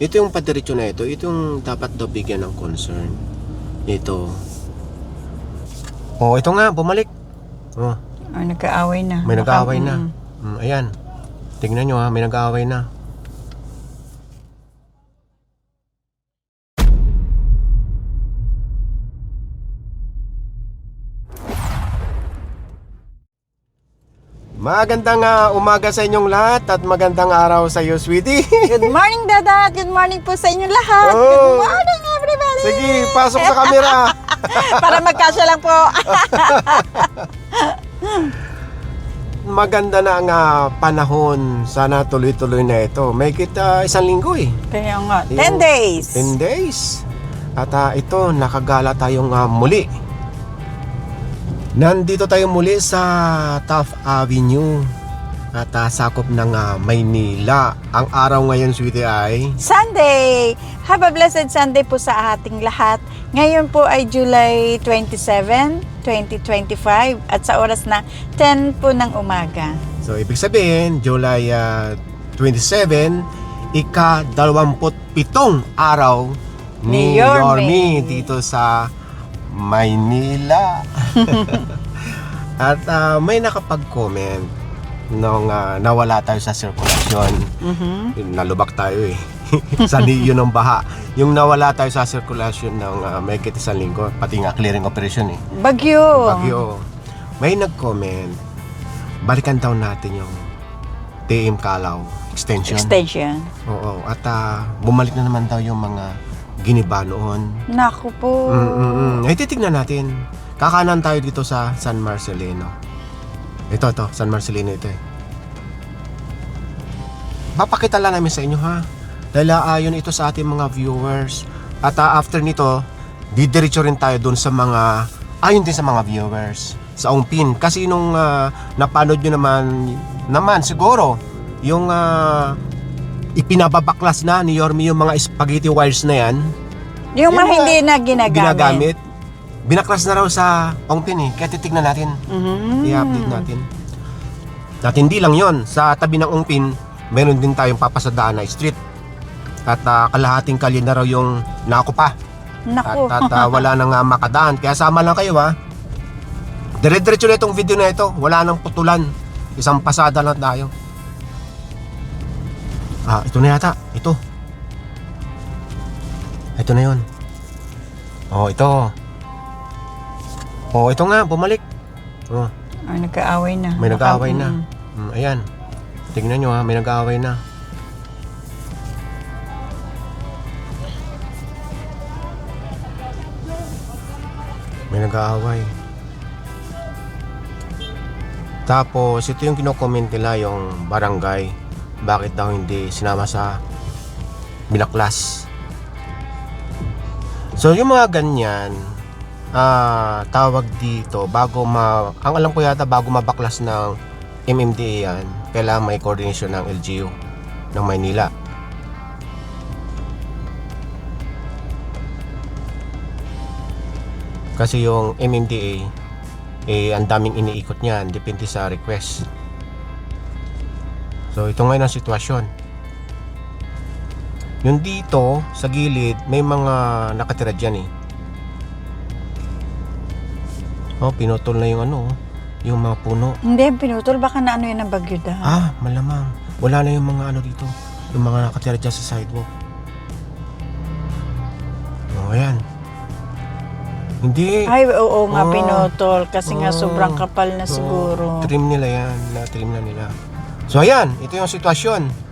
Ito yung padiretso na ito. Ito yung dapat daw bigyan ng concern. Ito. Oh, ito nga, bumalik. Oh, Ah, nagkaaway na. may nag-aaway na. mm. Mm, ayan. Tingnan nyo ha, may nag-aaway na. Magandang ah, umaga sa inyong lahat at magandang araw sa iyo, sweetie. Good morning, Dada. Good morning po sa inyo lahat. Oh. Good morning, everybody. Sige, pasok sa camera. Para magkasya lang po. Maganda na ang ah, panahon. Sana tuloy-tuloy na ito. May kita isang linggo eh. Kaya nga, Yung 10 days. 10 days. At ah, ito, nakagala tayong ah, muli. Nandito tayo muli sa Taft Avenue. At ah, sakop ng ah, Maynila. Ang araw ngayon, sweetie, ay... Sunday. Have a blessed Sunday po sa ating lahat. Ngayon po ay July 27, 2025 at sa oras na 10 po ng umaga. So, ibig sabihin, July ah, 27, ika-27 araw ni Ni. Yorme dito sa Maynila. At ah, may nakapag-comment nung ah, nawala tayo sa sirkulasyon. Mhm. Nalubak tayo eh. sa niyo ng baha. Yung nawala tayo sa sirkulasyon ng uh, may isang linggo, pati nga clearing operation eh. Bagyo. Bagyo. May nag-comment, balikan daw natin yung TM Kalaw extension. Extension. Oo. At ah, bumalik na naman daw yung mga giniba noon. Naku po. Mm-mm. Ay, titignan natin. Kakanan tayo dito sa San Marcelino. Ito, ito. San Marcelino ito eh. Papakita lang namin sa inyo ha. Dahil ayon ito sa ating mga viewers. At ah, after nito, didiretso rin tayo dun sa mga, ayon din sa mga viewers. Sa Ongpin. Kasi nung ah, napanood nyo naman, naman siguro, yung ah, ipinababaklas na ni Yormi yung mga spaghetti wires na yan, Yung, Yung mga hindi na ginagamit. ginagamit. Binaklas na raw sa Ongpin eh. Kaya titignan natin. Mhm. I-update natin. At hindi lang yon Sa tabi ng Ongpin, meron din tayong papasadaan na street. At ah, kalahating kalye na raw yung nakupa. At, Naku. at ah, wala nang ah, makadaan. Kaya sama lang kayo ha. Dire-diretso na itong video na ito. Wala nang putulan. Isang pasada lang tayo. Ah, ito na yata. Ito. Ito na yon. Oh, ito. Oh, ito nga, bumalik. Oh, Ay, nagkaaway na. may nag-aaway na. mm. Ayan. Tingnan nyo ha, may nag-aaway na. May nag-aaway. Tapos, ito yung kino-comment nila yung barangay. Bakit daw hindi sinama sa binaklas. So, yung mga ganyan, ah tawag dito, bago ma... Ang alam ko yata, bago mabaklas ng MMDA yan, kailangan may coordination ng LGU ng Maynila. Kasi yung MMDA, eh, ang daming iniikot niyan, depende sa request. So, ito ngayon ang sitwasyon. Yung dito, sa gilid, may mga nakatira dyan eh. Oh, pinutol na yung ano, yung mga puno. Hindi, pinutol. Baka na ano yun ng bagyo dahil. Ah, malamang. Wala na yung mga ano dito. Yung mga nakatira dyan sa sidewalk. Oh, ayan. Hindi. Ay, oo nga, Oh. pinutol. Kasi nga Oh. sobrang kapal na Oh, siguro. trim nila yan. Na-trim na nila. So, ayan. Ito yung sitwasyon.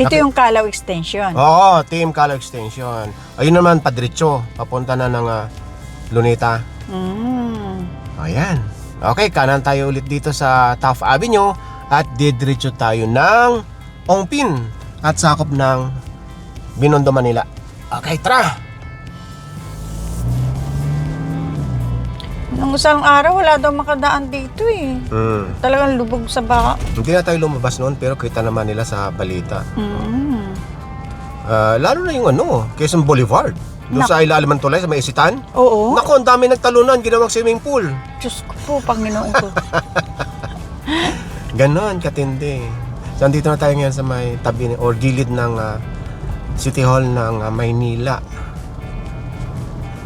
Ito yung Kalaw Extension. Oo, Team Color Extension. Ayun naman, padiretso. Papunta na ng ah, Luneta. Mm. Ayan. Okay, kanan tayo ulit dito sa Taft Avenue at didiretso tayo ng Ongpin at sakop ng Binondo, Manila. Okay, tara! Nung isang araw, wala daw makadaan dito eh. Mm. Talagang lubog sa baka. Hindi na tayo lumabas noon pero kita naman nila sa balita. Mm. Ah, lalo na yung ano, Quezon Boulevard. Doon Nak- sa ilalim ng tulay, sa may isitan. Oo. Naku, ang dami nagtalunan, ginawang swimming pool. Diyos ko po, Panginoon ko. Ganon, katindi. So, andito na tayo ngayon sa may tabi ni- or gilid ng ah, City Hall ng ah, Maynila.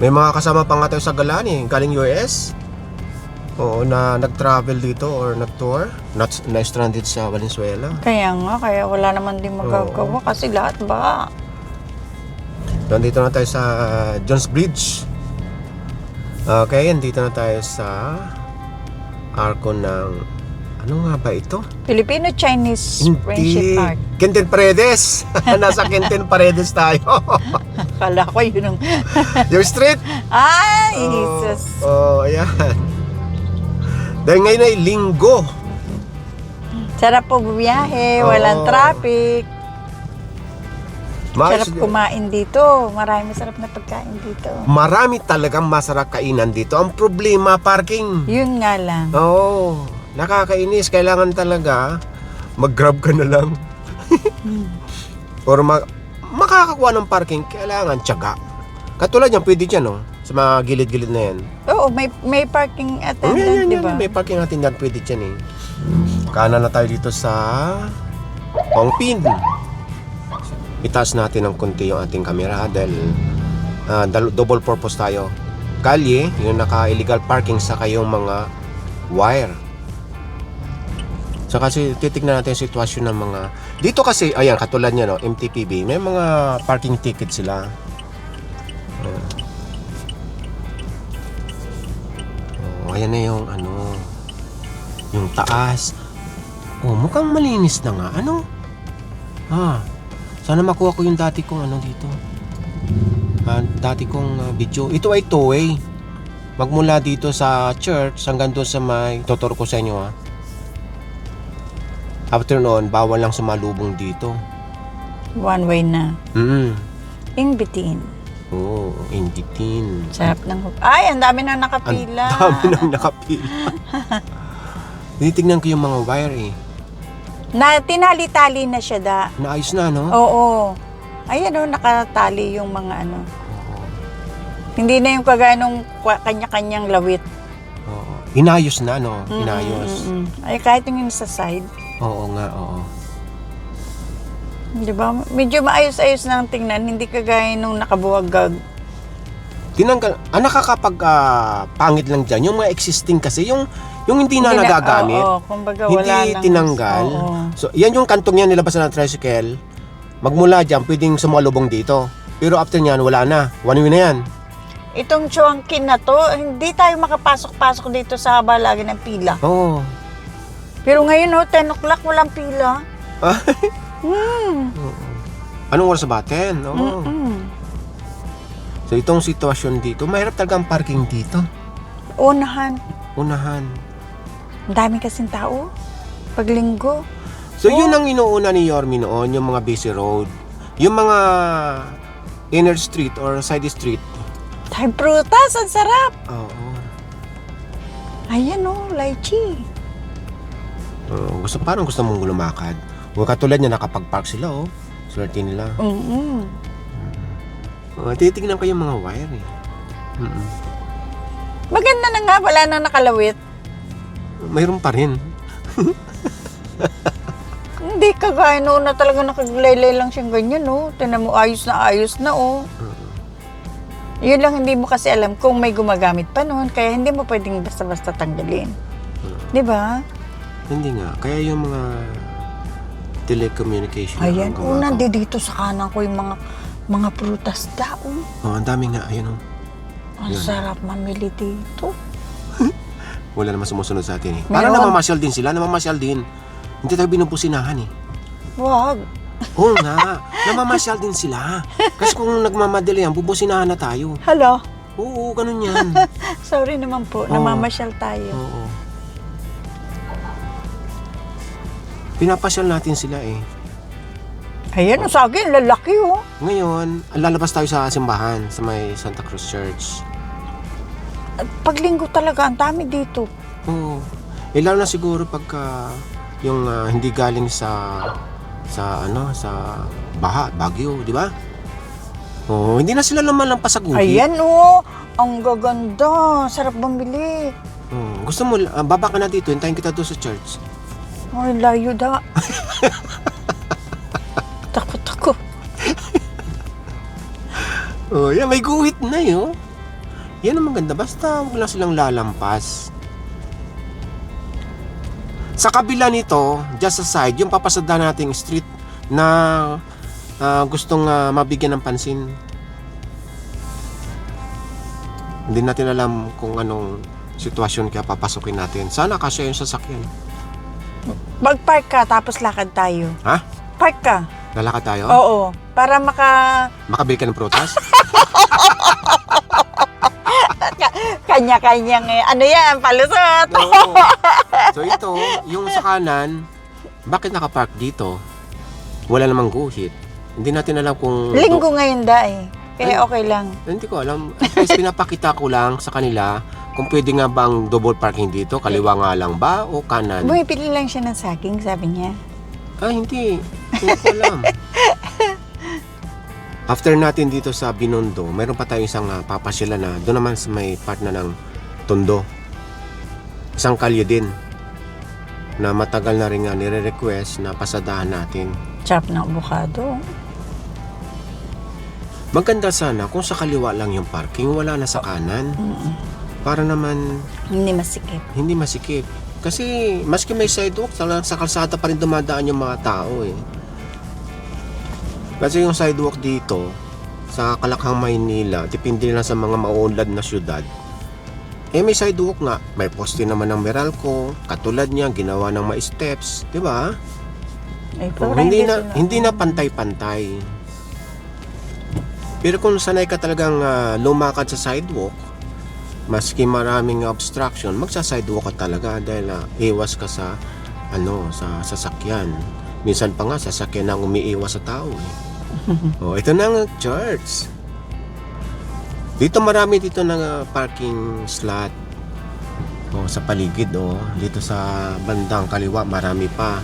May mga kasama pa nga tayo sa Galani, galing US. Oo, na nag-travel dito or nag-tour. Not, na-stranded sa Valenzuela. Kaya nga, kaya wala naman din magagawa kasi lahat ba? So, andito na tayo sa ah, Jones Bridge. Okay, andito na tayo sa arko ng... Ano nga ba ito? Filipino-Chinese Friendship Park. Quintin Paredes. Nasa Quintin Paredes tayo. Kala ko yun ang... Yung street. Ay, Oh, Jesus. Oh, ayan. Dahil ngayon ay linggo. Sarap po bumiyahe, walang Oo. traffic. Maayos Sarap kumain dito. Marami sarap na pagkain dito. Marami talagang masarap kainan dito. Ang problema, parking. Yun nga lang. Oo. Nakakainis. Kailangan talaga mag-grab ka na lang. Or ma- makakakuha ng parking, kailangan tiyaga. Katulad yan, pwede dyan, no? Sa mga gilid-gilid na yan. Oo, may may parking Oh, attendant, yan, yan, di yan. ba? May parking dyan, pwede dyan eh. Kanan na tayo dito sa Hongpin. Itaas natin ng konti yung ating camera dahil ah, dal- double purpose tayo. Kalye, yung naka-illegal parking sa kayong mga wire. So kasi titignan natin yung sitwasyon ng mga... Dito kasi, ayan, katulad niya, no, MTPB, may mga parking ticket sila. Ayan. Oh, ayan na yung ano, yung taas. Oh, mukhang malinis na nga. Ano? Ah, sana makuha ko yung dati kong ano dito. Ah, dati kong ah, video. Ito ay two-way. Magmula dito sa church hanggang doon sa may totoro ko sa inyo ha. After noon, bawal lang sumalubong dito. One way na. Mm. In between. Oo, oh, inditin. Sarap ng... Ay, ang dami na Ang nakapila. dami nang nakapila. Tinitignan ko yung mga wire eh. Na, tinali-tali na siya da. Naayos na, no? Oo. Ayan o, nakatali yung mga ano. Oo. Hindi na yung kagaya nung kanya-kanyang lawit. Oo. Inayos na, no? Inayos. mm, mm, mm. Ay, kahit yung sa side. Oo nga, oo. Di ba? Medyo maayos-ayos na ang tingnan. Hindi kagaya nung nakabuwagag. Tinanggal, ah, nakakapag ah, pangit lang dyan. Yung mga existing kasi, yung, yung hindi na Hindi nagagamit, Oo, kumbaga hindi wala lang. tinanggal. Oo. So, yan yung kantong yan nilabas na ng tricycle. Magmula dyan, pwedeng sumalubong dito. Pero after nyan, wala na. One way na yan. Itong chuangkin na to, hindi tayo makapasok-pasok dito sa haba lagi ng pila. Oo. Pero ngayon, oh, 10 o'clock, walang pila. Hmm. Anong oras ba? 10? Oo. So, itong sitwasyon dito, mahirap talaga ang parking dito. Unahan. Unahan. Ang dami kasing tao. Pag linggo. So, Oh. yun ang inuuna ni Yormi noon, yung mga busy road. Yung mga inner street or side street. Time prutas, ang sarap. Oo. Ayan oh, lychee. Oo, gusto, parang gusto mong lumakad. O katulad niya, nakapag-park sila, oh. Swerte nila. Mm-mm. Oh, titignan ko yung mga wire, eh. Mm-mm. Maganda na nga, wala na nakalawit. Mayroon pa rin. Hindi kagaya noon na talaga nakaglaylay lang siyang ganyan, no? Tinan mo, ayos na ayos na, oh. Yun lang hindi mo kasi alam kung may gumagamit pa noon, kaya hindi mo pwedeng basta-basta tanggalin. Di ba? Hindi nga. Kaya yung mga telecommunication. Ayan, ang una gumagawa. di dito sa kanan ko yung mga mga prutas daw. Oh, ang dami nga. Ayun, oh. Ang Yun. sarap mamili dito. Wala naman sumusunod sa atin, eh. Meron. Parang namamasyal din sila. Namamasyal din. Hindi tayo binubusinahan, eh. Wag. Oo nga. namamasyal din sila. Kasi kung nagmamadali yan, bubusinahan na tayo. Hello. Oo, ganun yan. Sorry naman po, namamasyal tayo. Oo. Pinapasyal natin sila eh. Ayan, sa akin, lalaki oh. Ngayon, lalabas tayo sa simbahan sa may Santa Cruz Church. Paglinggo talaga, ang dami dito. Oo. Eh, lalo na siguro pagka yung ah, hindi galing sa sa ano sa baha, Baguio, di ba? Oo, hindi na sila naman lang pasaguhin. Ayan oh, ang gaganda. Sarap bumili. Oo, gusto mo, ah, baba ka na dito, hintayin kita doon sa church. Ay, layo da. Takot ako. Oh, yan, may guhit na yun. Yan ang maganda. Basta wala silang lalampas. Sa kabila nito, just sa side, yung papasada nating street na ah, gustong ah, mabigyan ng pansin. Hindi natin alam kung anong sitwasyon kaya papasukin natin. Sana kasya yung sasakyan. Mag-park ka, tapos lakad tayo. Ha? Park ka. Lalakad tayo? Oo. Para maka... Makabili ka ng prutas? Kanya-kanyang eh. Ano yan? Palusot. Oo. So ito, yung sa kanan, bakit nakapark dito? Wala namang guhit. Hindi natin alam kung... Linggo ngayon da eh. Kaya Ay. okay lang. Hindi ko alam. At least pinapakita ko lang sa kanila kung pwede nga bang double parking dito, kaliwa nga lang ba o kanan? Bumipili lang siya ng saging, sabi niya. Ah, hindi. Hindi ko alam. After natin dito sa Binondo, mayroon pa tayo isang uh, papasila na doon naman sa may part na ng Tondo. Isang kalye din na matagal na rin nga nire-request na pasadahan natin. Chop ng avocado. Maganda sana kung sa kaliwa lang yung parking, wala na sa kanan. Mm-mm. Para naman Hindi masikip. hindi masikip. Kasi maski may sidewalk, sa, sa kalsada pa rin dumadaan yung mga tao eh. Kasi yung sidewalk dito, sa Kalakhang, Maynila, depende lang sa mga mauunlad na syudad. Eh may sidewalk nga, may poste naman ng Meralco, katulad niya, ginawa ng mga steps, di ba? Eh, Oh, parang hindi na sila- hindi na pantay-pantay. Pero kung sanay ka talagang ah, lumakad sa sidewalk, maski maraming obstruction, magsa-sidewalk ka talaga dahil ah, iwas ka sa ano, sa sasakyan. Minsan pa nga sasakyan ang umiiwas sa tao. Eh. oh, ito na ang church. Dito marami dito ng ah, parking slot. Oh, sa paligid oh, dito sa bandang kaliwa marami pa.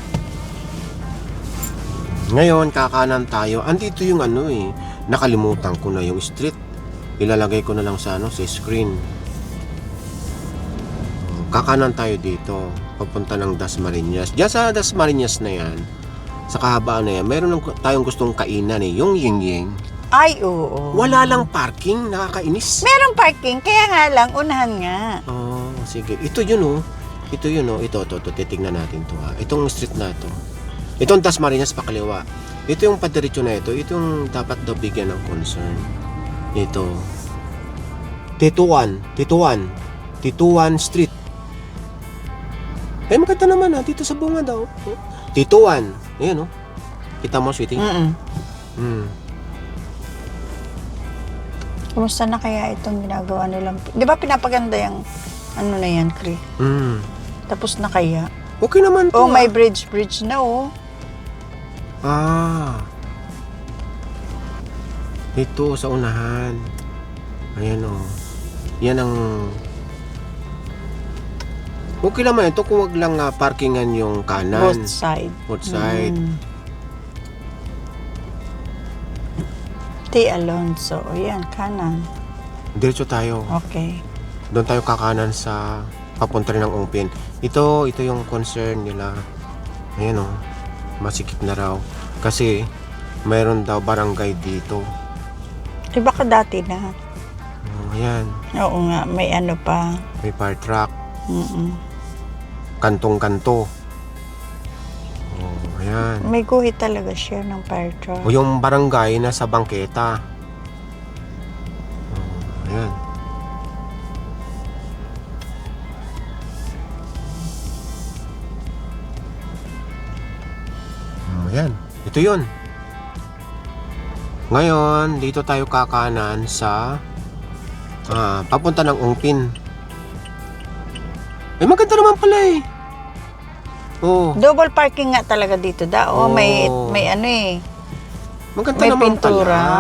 Ngayon, kakanan tayo. Andito yung ano eh. Nakalimutan ko na yung street. Ilalagay ko na lang sa ano, sa screen. Kakanan tayo dito. Papunta ng Dasmariñas. Diyan sa Dasmariñas na yan, sa kahabaan na yan, meron lang tayong gustong kainan eh. Yung ying ying. Ay, oo. Wala lang parking. Nakakainis. Merong parking, kaya nga lang, unahan nga. Oh, sige. Ito yun oh. Ito yun oh. Ito, ito, ito. Titignan natin to ha. Itong street na to. Itong Dasmariñas pakaliwa. Ito yung padiretso na ito. Ito yung dapat daw bigyan ng concern. Ito. Tituan. Tituan. Tituan Street. Eh, maganda naman ha. Dito sa bunga daw. Tituan. Ayan oh. Kita mo, sweetie? Mm-mm. Hmm. Kumusta na kaya itong ginagawa nilang... Di ba pinapaganda yung ano na yan, Kri? Hmm. Tapos na kaya? Okay naman to Oh, may ah. bridge, bridge na oh. Ah. Ito sa unahan. Ayan o. Yan ang... Okay naman ito kung wag lang ah, parkingan yung kanan. Both side. Both side. Mm. T. Alonso. O yan, kanan. Diretso tayo. Okay. Doon tayo kakanan sa papunta rin ng Ongpin. Ito, ito yung concern nila. Ayan o. Masikip na raw. Kasi mayroon daw barangay dito. Eh baka dati na. Oh, ayan. Oo nga, may ano pa. May fire truck. Mm-mm. Kantong-kanto. Oh, ayan. May guhit talaga siya ng fire truck. O yung barangay na sa bangketa. Ito yun. Ngayon, dito tayo kakanan sa ah, papunta ng Ungpin. Eh, maganda naman pala eh. Oh, Double parking nga talaga dito da. Oh, may Oo. may ano eh. Maganda May naman pintura. pala.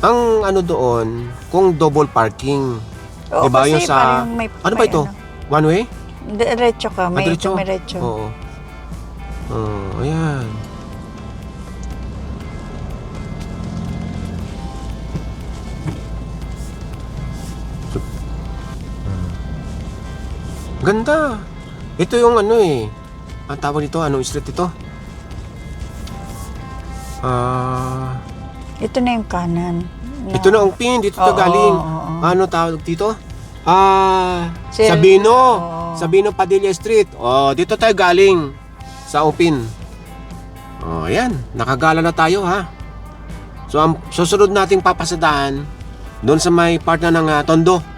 Ang ano doon, kung double parking. Oo, Diba, kasi yung sa- parang may, Ano ba may ito? One way? Diretso ka, may Ah, diretso? diretso. Oo. Oh, ayan. Ganda. Ito yung ano eh. Ang tawag dito, anong street ito? Ah, Ito na yung kanan. ito na ang pin, dito to Oo, galing. oo, oo. Ano tawag dito? Ah, Sir- Sabino. Oo. Sabino Padilla Street. Oh, dito tayo galing sa Upin. Oh, ayan, nakagala na tayo ha. So ang susunod nating papasadahan doon sa may part na ng ah, Tondo.